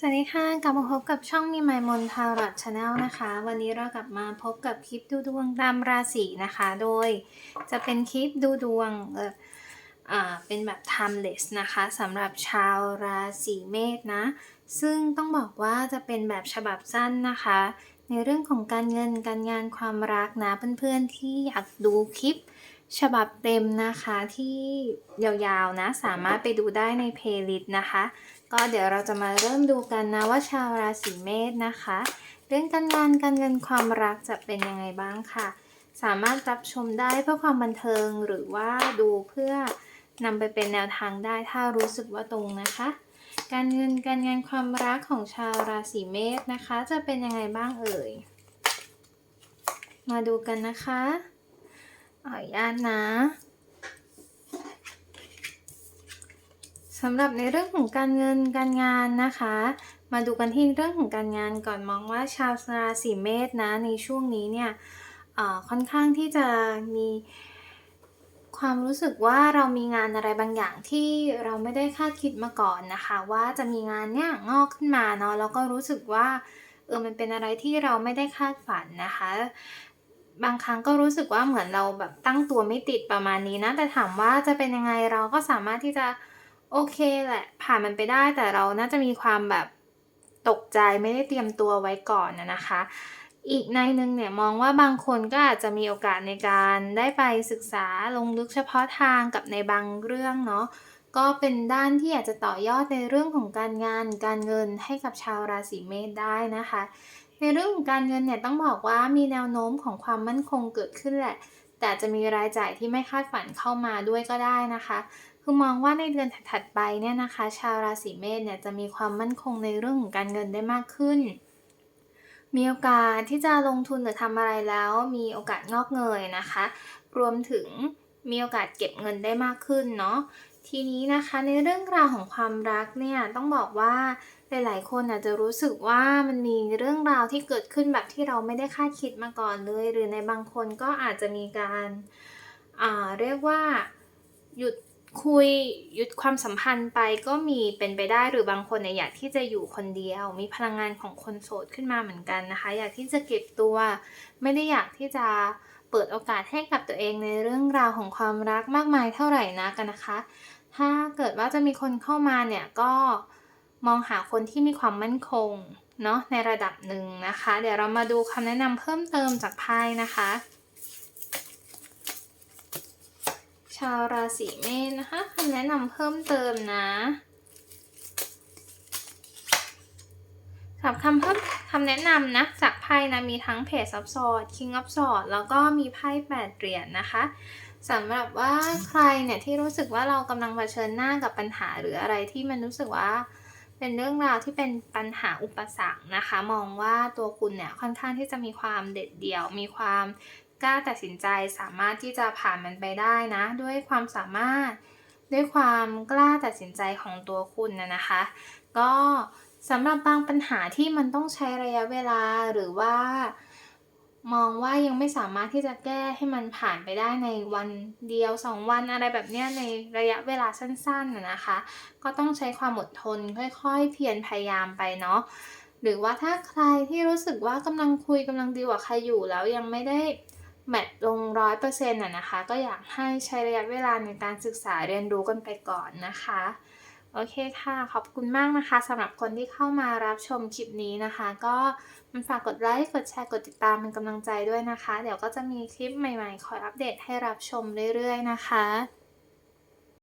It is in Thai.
สวัสดีค่ะ กลับมาพบกับช่องมีไมมนทารอดชาแนลนะคะ วันนี้เรากลับมาพบกับคลิปดูดวงตามราศีนะคะ โดยจะเป็นคลิปดูดวงเอออ่าเป็นแบบ timeless นะคะสำหรับชาวราศีเมษนะ ซึ่งต้องบอกว่าจะเป็นแบบฉบับสั้นนะคะ ในเรื่องของการเงินการงานความรักนะเพื่อนๆที่อยากดูคลิปฉบับเต็มนะคะที่ยาวๆนะสามารถไปดูได้ในเพลย์ลิสต์นะคะ ก็เดี๋ยวเราจะมาเริ่มดูกันนะว่าชาวราศีเมษนะคะ เรื่องการงานการเงินความรักจะเป็นยังไงบ้างค่ะ สามารถรับชมได้เพื่อความบันเทิงหรือว่าดูเพื่อนำไปเป็นแนวทางได้ถ้ารู้สึกว่าตรงนะคะ การเงินการงานความรักของชาวราศีเมษนะคะ จะเป็นยังไงบ้างเอ่ย มาดูกันนะคะขออนุญาตนะ สำหรับในเรื่องของการเงินการงานนะคะ มาดูกันที่เรื่องของการงานก่อนมองว่าชาวราศีเมษนะในช่วงนี้เนี่ยค่อนข้างที่จะมีความรู้สึกว่าเรามีงานอะไรบางอย่างที่เราไม่ได้คาดคิดมาก่อนนะคะ ว่าจะมีงานเนี่ยงอกขึ้นมาเนาะแล้วก็รู้สึกว่าเออมันเป็นอะไรที่เราไม่ได้คาดฝันนะคะ บางครั้งก็รู้สึกว่าเหมือนเราแบบตั้งตัวไม่ติดประมาณนี้นะแต่ถามว่าจะเป็นยังไงเราก็สามารถที่จะ โอเคแหละ ผ่านมันไปได้แต่เราน่าจะมีความแบบตกใจไม่ได้เตรียมตัวไว้ก่อนนะนะคะ อีกในหนึ่งเนี่ยมองว่าบางคนก็อาจจะมีโอกาสในการได้ไปศึกษาลงลึกเฉพาะทางกับในบางเรื่องเนาะก็เป็นด้านที่อาจจะต่อยอดในเรื่องของการงานการเงินให้กับชาวราศีเมษได้นะคะ ในเรื่องของการเงินเนี่ยต้องบอกว่ามีแนวโน้มของความมั่นคงเกิดขึ้นแหละ แต่จะมีรายจ่ายที่ไม่คาดฝันเข้ามาด้วยก็ได้นะคะ คือมองว่าในเดือนถัดๆไปเนี่ยนะคะ ชาวราศีเมษเนี่ยจะมีความมั่นคงในเรื่องของการเงินได้มากขึ้น มีโอกาสที่จะลงทุนหรือทำอะไรแล้ว มีโอกาสงอกเงยนะคะ รวมถึงมีโอกาสเก็บเงินได้มากขึ้นเนาะทีนี้นะคะในเรื่องราวของความรักเนี่ยต้องบอกว่าหลายๆ คนอาจจะรู้สึกว่ามันมีเรื่องราวที่เกิดขึ้นแบบที่เราไม่ได้คาดคิดมาก่อนเลย หรือในบางคนก็อาจจะมีการเรียกว่าหยุด คุยหยุดความสัมพันธ์ไปก็มีเป็นไปได้หรือบางคนเนี่ยอยากที่จะอยู่คนเดียว มีพลังงานของคนโสดขึ้นมาเหมือนกันนะคะ อยากที่จะเก็บตัว ไม่ได้อยากที่จะเปิดโอกาสให้กับตัวเองในเรื่องราวของความรักมากมายเท่าไหร่นักกันนะคะ ถ้าเกิดว่าจะมีคนเข้ามาเนี่ยก็มองหาคนที่มีความมั่นคงเนาะในระดับหนึ่งนะคะ เดี๋ยวเรามาดูคำแนะนำเพิ่มเติมจากไพ่นะคะ ชาวราศีเมษนะคะคำแนะนำเพิ่มเติมนะสำหรับคำเพิ่มคำแนะนำนะจากไพ่นะมีทั้งเพจซับซอดคิงอัพซอดแล้วก็มีไพ่แปดเหรียญนนะคะสำหรับว่าใครเนี่ยที่รู้สึกว่าเรากำลังเผชิญหน้ากับปัญหาหรืออะไรที่มันรู้สึกว่าเป็นเรื่องราวที่เป็นปัญหาอุปสรรคนะคะ มองว่าตัวคุณเนี่ยค่อนข้างที่จะมีความเด็ดเดี่ยว มีความ กล้าตัดสินใจสามารถที่จะผ่านมันไปได้นะ ด้วยความสามารถ ด้วยความกล้าตัดสินใจของตัวคุณนะนะคะ ก็สำหรับบางปัญหาที่มันต้องใช้ระยะเวลาหรือว่ามองว่ายังไม่สามารถที่จะแก้ให้มันผ่านไปได้ในวันเดียวสองวันอะไรแบบเนี้ยในระยะเวลาสั้นๆนนะคะ ก็ต้องใช้ความอดทนค่อยๆ เพียรพยายามไปเนาะหรือว่าถ้าใครที่รู้สึกว่ากำลังคุยกำลังดีกว่าใครอยู่แล้วยังไม่ได้ แมทลงร้อยเปอร์เซ็นต์นะคะ ก็อยากให้ใช้ระยะเวลาในการศึกษาเรียนรู้กันไปก่อนนะคะ โอเคค่ะ ขอบคุณมากนะคะสำหรับคนที่เข้ามารับชมคลิปนี้นะคะ ก็มันฝากกดไลค์กดแชร์กดติดตามเป็นกำลังใจด้วยนะคะ เดี๋ยวก็จะมีคลิปใหม่ๆ คอยอัปเดตให้รับชมเรื่อยๆนะคะ